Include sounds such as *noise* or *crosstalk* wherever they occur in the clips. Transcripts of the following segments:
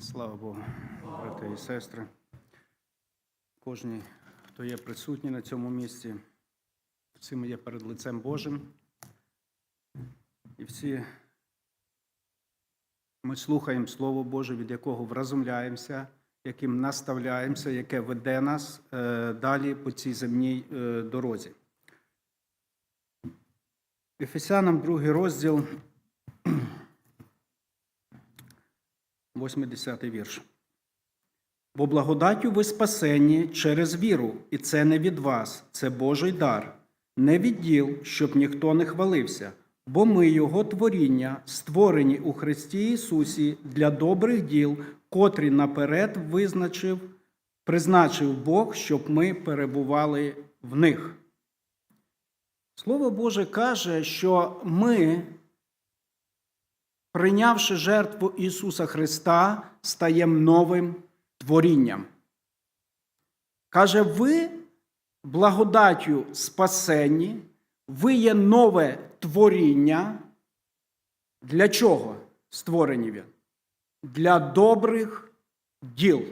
Слава Богу, брати і сестри. Кожні, хто є присутній на цьому місці, всі ми є перед лицем Божим. І всі ми слухаємо Слово Боже, від якого вразумляємося, яким наставляємося, яке веде нас е, далі по цій земній е, дорозі. Ефесянам, другий розділ, 80 вірш. Бо благодаттю ви спасені через віру, і це не від вас, це Божий дар, не від діл, щоб ніхто не хвалився, бо ми, Його творіння, створені у Христі Ісусі для добрих діл, котрі наперед визначив, призначив Бог, щоб ми перебували в них. Слово Боже каже, що ми, прийнявши жертву Ісуса Христа, стаємо новим творінням. Каже, ви благодаттю спасенні, ви є нове творіння. Для чого створені він? Для добрих діл.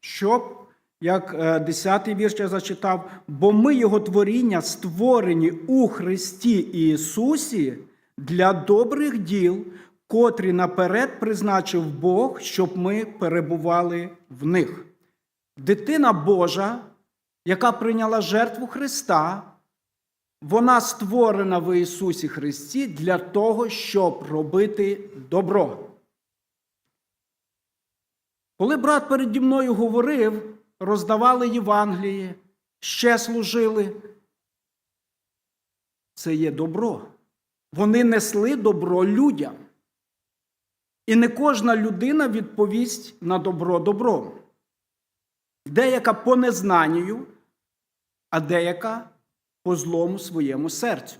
Щоб, як 10-й вірш я зачитав, бо ми його творіння створені у Христі Ісусі для добрих діл, котрі наперед призначив Бог, щоб ми перебували в них. Дитина Божа, яка прийняла жертву Христа, вона створена в Ісусі Христі для того, щоб робити добро. Коли брат переді мною говорив, роздавали Євангеліє, ще служили, це є добро. Вони несли добро людям. І не кожна людина відповість на добро добром. Деяка по незнанню, а деяка по злому своєму серцю.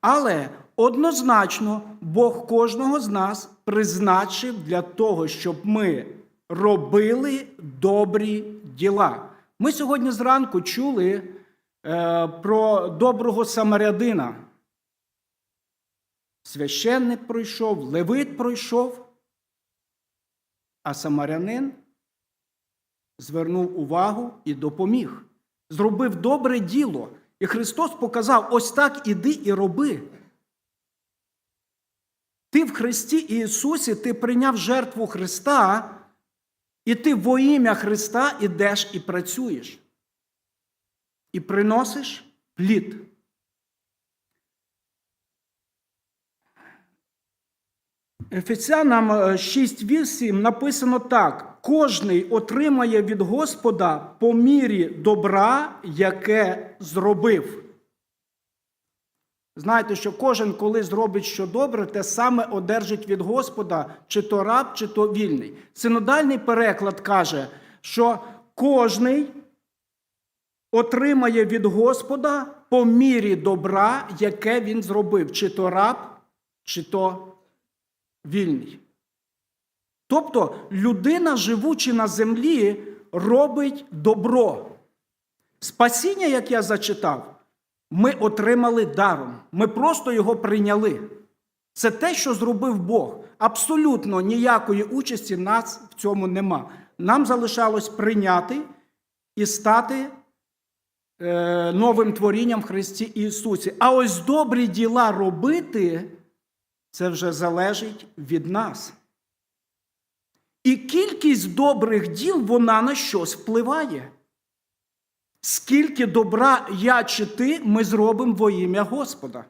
Але однозначно Бог кожного з нас призначив для того, щоб ми робили добрі діла. Ми сьогодні зранку чули е, про доброго самарядина. Священник пройшов, левит пройшов, а самарянин звернув увагу і допоміг. Зробив добре діло. І Христос показав: ось так іди і роби. Ти в Христі Ісусі, ти прийняв жертву Христа, і ти во ім'я Христа ідеш і працюєш. І приносиш плід. Ефесянам 6.8 написано так: кожний отримає від Господа по мірі добра, яке зробив. Знаєте, що кожен, коли зробить що добре, те саме одержить від Господа, чи то раб, чи то вільний. Синодальний переклад каже, що кожний отримає від Господа по мірі добра, яке він зробив, чи то раб, чи то вільний. Тобто людина, живучи на землі, робить добро. Спасіння, як я зачитав, ми отримали даром. Ми просто його прийняли. Це те, що зробив Бог. Абсолютно ніякої участі нас в цьому нема. Нам залишалось прийняти і стати е, новим творінням в Христі Ісусі. А ось добрі діла робити це вже залежить від нас. І кількість добрих діл вона на щось впливає. Скільки добра я чи ти ми зробимо во ім'я Господа.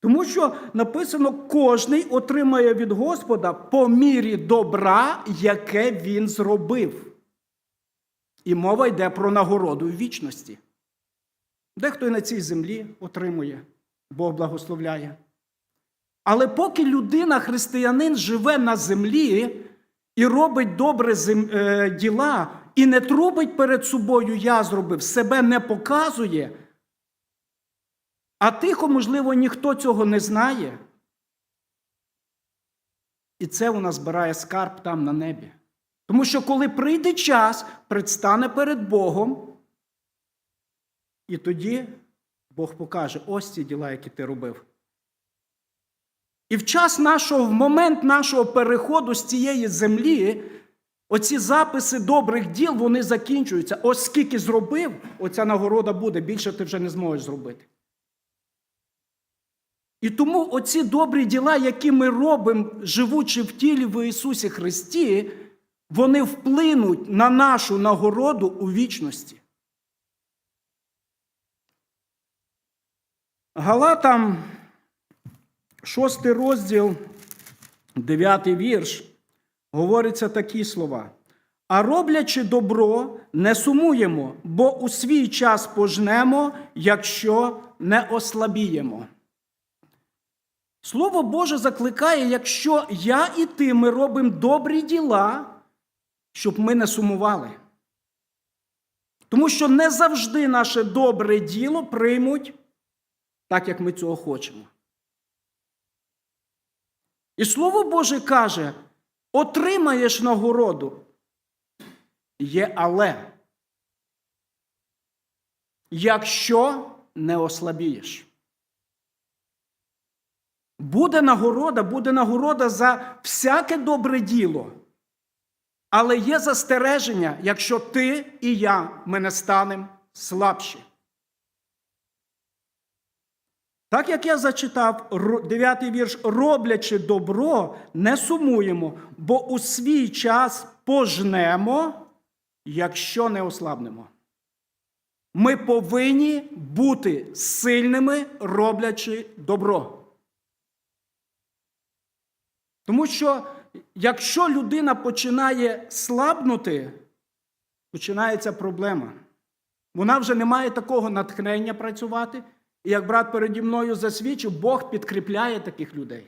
Тому що написано, кожний отримає від Господа по мірі добра, яке він зробив. І мова йде про нагороду в вічності. Дехто і на цій землі отримує, Бог благословляє. Але поки людина, християнин, живе на землі і робить добре зем... е, діла, і не трубить перед собою, я зробив, себе не показує, а тихо, можливо, ніхто цього не знає. І це вона збирає скарб там на небі. Тому що, коли прийде час, предстане перед Богом, і тоді Бог покаже ось ці діла, які ти робив. І в час нашого, в момент нашого переходу з цієї землі, оці записи добрих діл вони закінчуються. Ось скільки зробив, оця нагорода буде, більше ти вже не зможеш зробити. І тому оці добрі діла, які ми робимо, живучи в тілі в Ісусі Христі, вони вплинуть на нашу нагороду у вічності. Галатам, шостий розділ, дев'ятий вірш, говориться такі слова. А роблячи добро, не сумуємо, бо у свій час пожнемо, якщо не ослабіємо. Слово Боже закликає, якщо я і ти ми робимо добрі діла, щоб ми не сумували. Тому що не завжди наше добре діло приймуть так, як ми цього хочемо. І Слово Боже каже: отримаєш нагороду. Є але. Якщо не ослабієш. Буде нагорода, буде нагорода за всяке добре діло. Але є застереження, якщо ти і я ми не станемо слабші. Так як я зачитав 9 вірш, роблячи добро, не сумуємо, бо у свій час пожнемо, якщо не ослабнемо. Ми повинні бути сильними, роблячи добро. Тому що якщо людина починає слабнути, починається проблема. Вона вже не має такого натхнення працювати. Як брат переді мною засвідчив, Бог підкріпляє таких людей.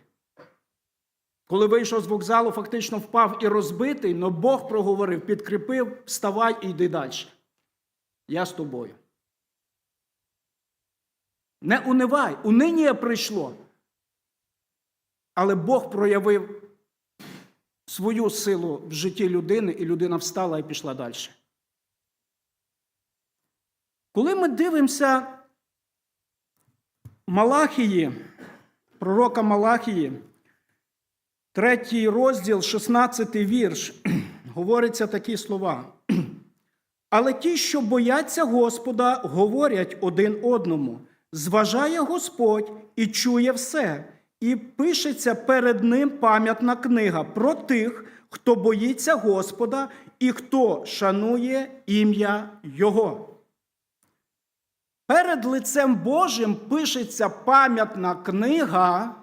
Коли вийшов з вокзалу, фактично впав і розбитий, але Бог проговорив, підкріпив, вставай і йди далі. Я з тобою. Не унивай, униння прийшло. Але Бог проявив свою силу в житті людини, і людина встала і пішла далі. Коли ми дивимося Малахії, пророка Малахії, третій розділ, 16 вірш, *clears throat* говориться такі слова. *clears throat* Але ті, що бояться Господа, говорять один одному. Зважає Господь і чує все, і пишеться перед ним пам'ятна книга про тих, хто боїться Господа і хто шанує ім'я Його. Перед лицем Божим пишеться пам'ятна книга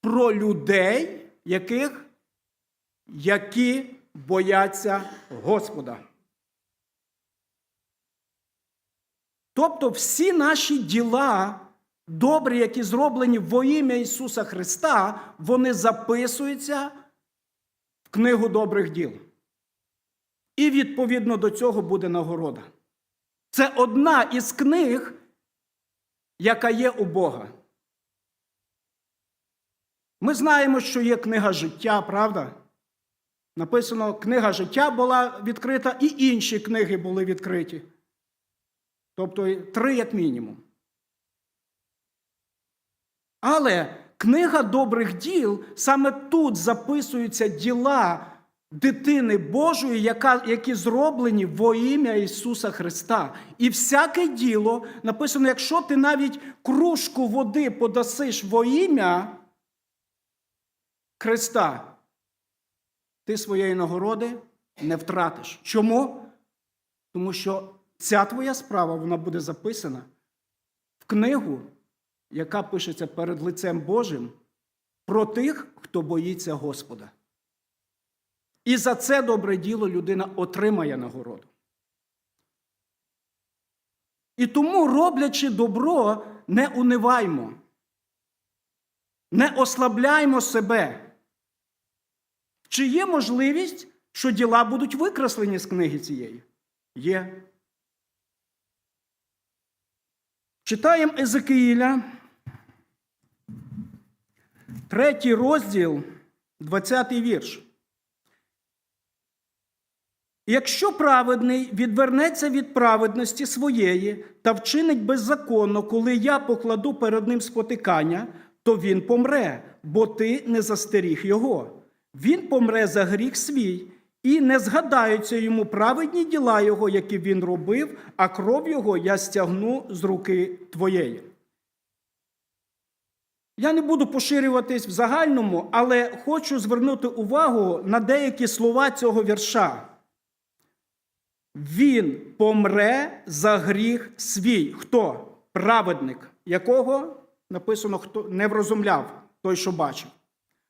про людей, яких, які бояться Господа. Тобто всі наші діла, добрі, які зроблені во ім'я Ісуса Христа, вони записуються в книгу добрих діл. І відповідно до цього буде нагорода. Це одна із книг, яка є у Бога. Ми знаємо, що є книга життя, правда? Написано, книга життя була відкрита, і інші книги були відкриті. Тобто три, як мінімум. Але книга добрих діл саме тут записуються діла дитини Божої, яка, які зроблені во ім'я Ісуса Христа. І всяке діло написано, якщо ти навіть кружку води подасиш во ім'я Христа, ти своєї нагороди не втратиш. Чому? Тому що ця твоя справа вона буде записана в книгу, яка пишеться перед лицем Божим, про тих, хто боїться Господа. І за це добре діло людина отримає нагороду. І тому, роблячи добро, не униваймо, не ослабляймо себе. Чи є можливість, що діла будуть викреслені з книги цієї? Є. Читаємо Езекиїля, третій розділ, 20 вірш. Якщо праведний відвернеться від праведності своєї та вчинить беззаконно, коли я покладу перед ним спотикання, то він помре, бо ти не застеріг його. Він помре за гріх свій, і не згадаються йому праведні діла його, які він робив, а кров його я стягну з руки твоєї. Я не буду поширюватись в загальному, але хочу звернути увагу на деякі слова цього вірша. Він помре за гріх свій. Хто? Праведник, якого написано, хто не врозумляв той, що бачив.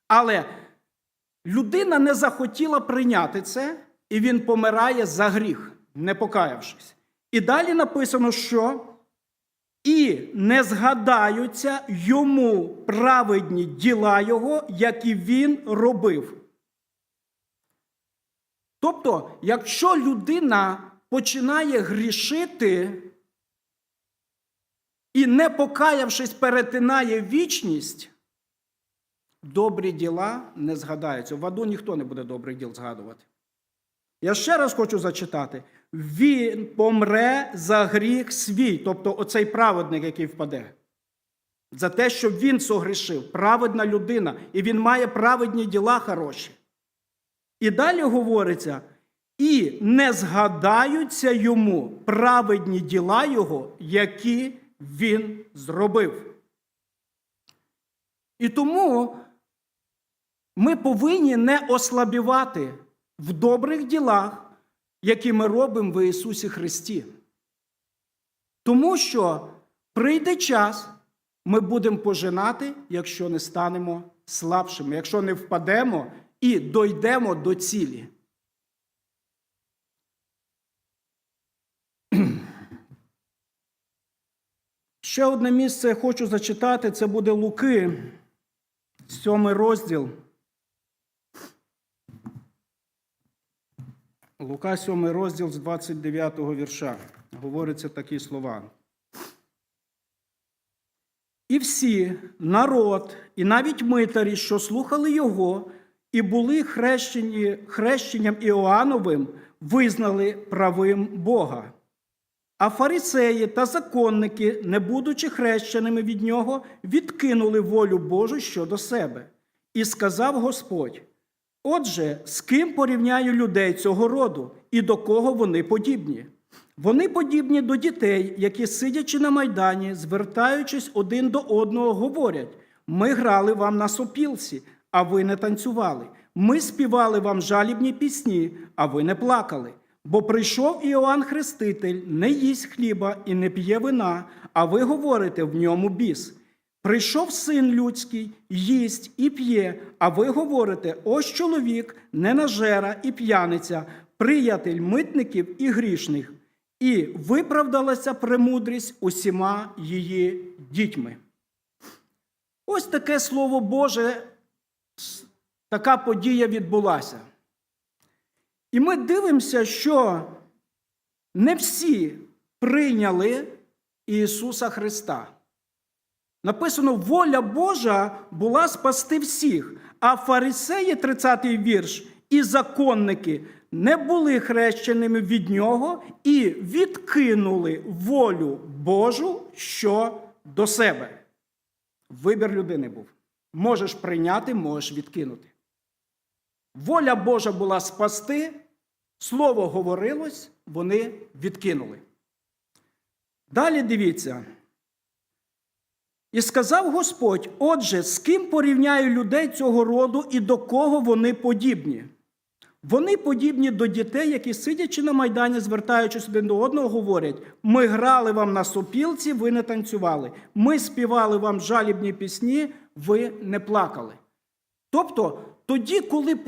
Але людина не захотіла прийняти це, і він помирає за гріх, не покаявшись. І далі написано, що і не згадаються йому праведні діла його, які він робив. Тобто, якщо людина починає грішити і, не покаявшись, перетинає вічність, добрі діла не згадаються. В аду ніхто не буде добрих діл згадувати. Я ще раз хочу зачитати: він помре за гріх свій, тобто оцей праведник, який впаде. За те, що він согрішив, праведна людина, і він має праведні діла хороші. І далі говориться: і не згадаються йому праведні діла його, які він зробив. І тому ми повинні не ослабівати в добрих ділах, які ми робимо в Ісусі Христі. Тому що прийде час, ми будемо пожинати, якщо не станемо слабшими, якщо не впадемо і дойдемо до цілі. *clears throat* Ще одне місце я хочу зачитати, це буде Луки, сьомий розділ. Лука, 7 розділ з 29 вірша. Говориться такі слова. І всі, народ, і навіть митарі, що слухали його, і були хрещені хрещенням Іоанновим, визнали правим Бога. А фарисеї та законники, не будучи хрещеними від нього, відкинули волю Божу щодо себе. І сказав Господь: Отже, з ким порівняю людей цього роду і до кого вони подібні? Вони подібні до дітей, які, сидячи на майдані, звертаючись один до одного, говорять: ми грали вам на сопілці, а ви не танцювали. Ми співали вам жалібні пісні, а ви не плакали. Бо прийшов Іоанн Хреститель, не їсть хліба і не п'є вина, а ви говорите в ньому біс. Прийшов син людський, їсть і п'є, а ви говорите: ось чоловік, ненажера і п'яниця, приятель митників і грішних, і виправдалася премудрість усіма її дітьми. Ось таке слово Боже, така подія відбулася. І ми дивимося, що не всі прийняли Ісуса Христа. Написано, воля Божа була спасти всіх, а фарисеї, 30-й вірш, і законники не були хрещеними від нього і відкинули волю Божу що до себе. Вибір людини був. Можеш прийняти, можеш відкинути. Воля Божа була спасти, слово говорилось, вони відкинули. Далі дивіться. І сказав Господь: Отже, з ким порівняю людей цього роду і до кого вони подібні? Вони подібні до дітей, які, сидячи на майдані, звертаючись один до одного, говорять: ми грали вам на сопілці, ви не танцювали. Ми співали вам жалібні пісні, ви не плакали. Тобто, тоді, коли е,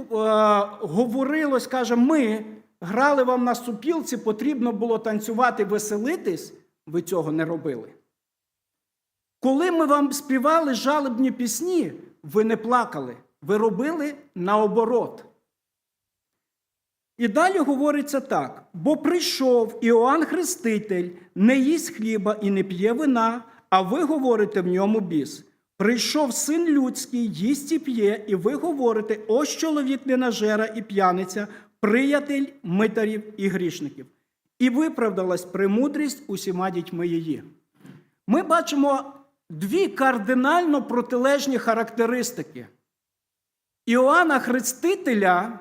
говорилось, каже, ми грали вам на сопілці, потрібно було танцювати, веселитись, ви цього не робили. Коли ми вам співали жалобні пісні, ви не плакали, ви робили наоборот. І далі говориться так: бо прийшов Іоанн Хреститель, не їсть хліба і не п'є вина, а ви говорите в ньому біс. Прийшов син людський, їсть і п'є, і ви говорите: ось чоловік ненажера і п'яниця, приятель митарів і грішників. І виправдалась премудрість усіма дітьми її. Ми бачимо дві кардинально протилежні характеристики Іоанна Хрестителя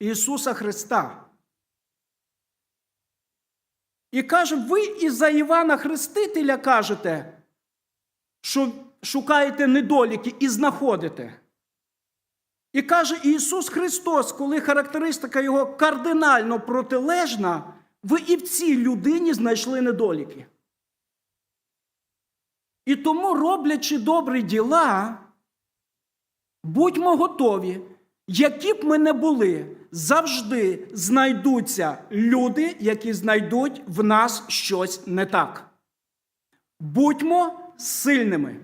Ісуса Христа. І каже, ви і за Івана Хрестителя кажете, що шукаєте недоліки і знаходите. І каже Ісус Христос, коли характеристика Його кардинально протилежна, ви і в цій людині знайшли недоліки. І тому, роблячи добрі діла, будьмо готові, які б ми не були, завжди знайдуться люди, які знайдуть в нас щось не так. Будьмо сильними.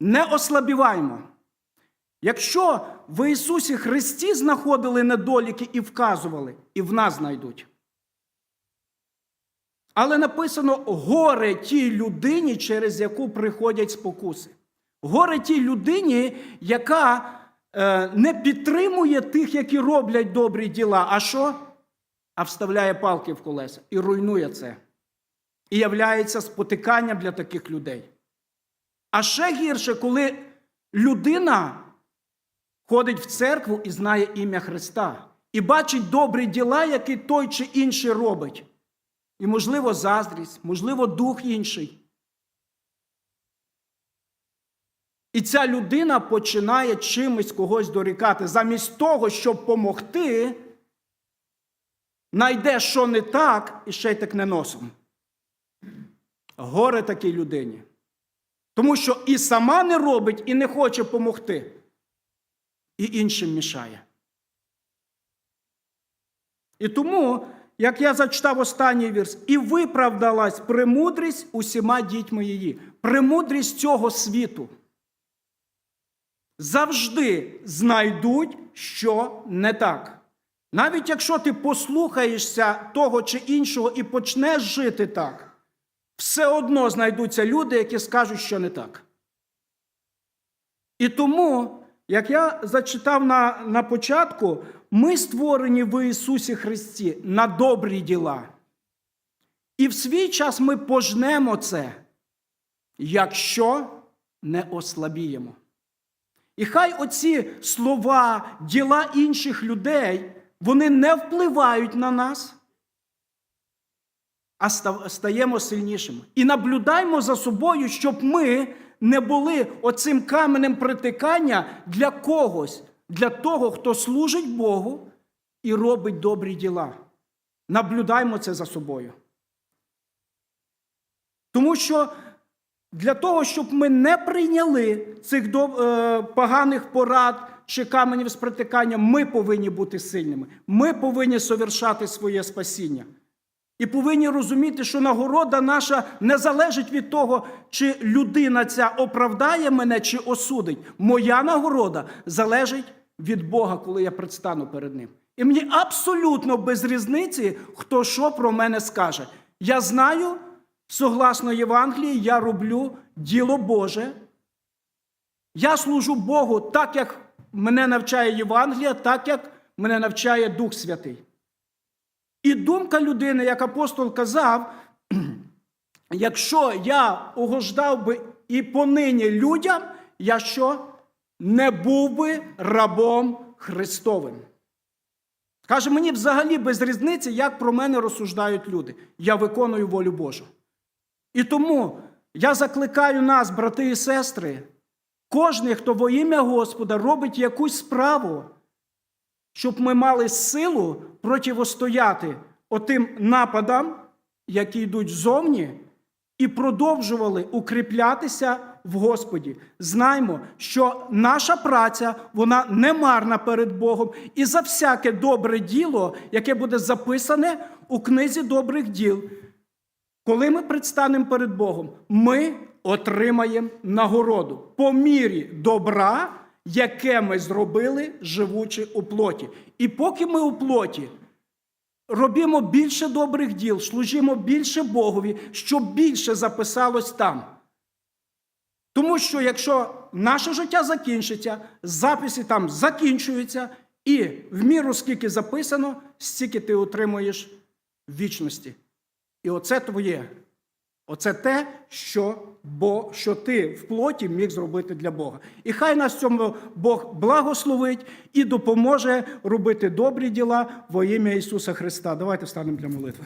Не ослабіваймо. Якщо в Ісусі Христі знаходили недоліки і вказували, і в нас знайдуть. Але написано горе тій людині, через яку приходять спокуси. Горе тій людині, яка е, не підтримує тих, які роблять добрі діла. А що? А вставляє палки в колеса і руйнує це. І являється спотиканням для таких людей. А ще гірше, коли людина ходить в церкву і знає ім'я Христа, і бачить добрі діла, які той чи інший робить. І, можливо, заздрість, можливо, дух інший. І ця людина починає чимось когось дорікати. Замість того, щоб помогти, найде, що не так, і ще й текне носом. Горе такій людині. Тому що і сама не робить, і не хоче помогти, і іншим мішає. І тому, як я зачитав останній вірс, і виправдалась премудрість усіма дітьми її, премудрість цього світу. Завжди знайдуть, що не так. Навіть якщо ти послухаєшся того чи іншого і почнеш жити так, все одно знайдуться люди, які скажуть, що не так. І тому, як я зачитав на, на початку, ми створені в Ісусі Христі на добрі діла. І в свій час ми пожнемо це, якщо не ослабіємо. І хай оці слова, діла інших людей, вони не впливають на нас, а стаємо сильнішими. І наблюдаймо за собою, щоб ми не були оцим каменем притикання для когось, для того, хто служить Богу і робить добрі діла. Наблюдаймо це за собою. Тому що для того, щоб ми не прийняли цих поганих порад чи каменів з притикання, ми повинні бути сильними. Ми повинні совершати своє спасіння. І повинні розуміти, що нагорода наша не залежить від того, чи людина ця оправдає мене, чи осудить. Моя нагорода залежить від Бога, коли я предстану перед Ним. І мені абсолютно без різниці, хто що про мене скаже. Я знаю, согласно Євангелії, я роблю діло Боже. Я служу Богу так, як мене навчає Євангелія, так як мене навчає Дух Святий. І думка людини, як апостол казав, *clears throat* якщо я угождав би і понині людям, я що? Не був би рабом Христовим. Каже, мені взагалі без різниці, як про мене розсуждають люди. Я виконую волю Божу. І тому я закликаю нас, брати і сестри, кожен, хто во ім'я Господа робить якусь справу, щоб ми мали силу противостояти отим нападам, які йдуть ззовні, і продовжували укріплятися в Господі. Знаймо, що наша праця вона не марна перед Богом, і за всяке добре діло, яке буде записане у книзі добрих діл, коли ми предстанемо перед Богом, ми отримаємо нагороду по мірі добра, яке ми зробили, живучи у плоті. І поки ми у плоті робимо більше добрих діл, служимо більше Богові, щоб більше записалось там. Тому що якщо наше життя закінчиться, записи там закінчуються, і в міру скільки записано, стільки ти отримуєш вічності. І оце твоє. Оце те, що, бо, що ти в плоті міг зробити для Бога. І хай нас цьому Бог благословить і допоможе робити добрі діла во ім'я Ісуса Христа. Давайте встанемо для молитви.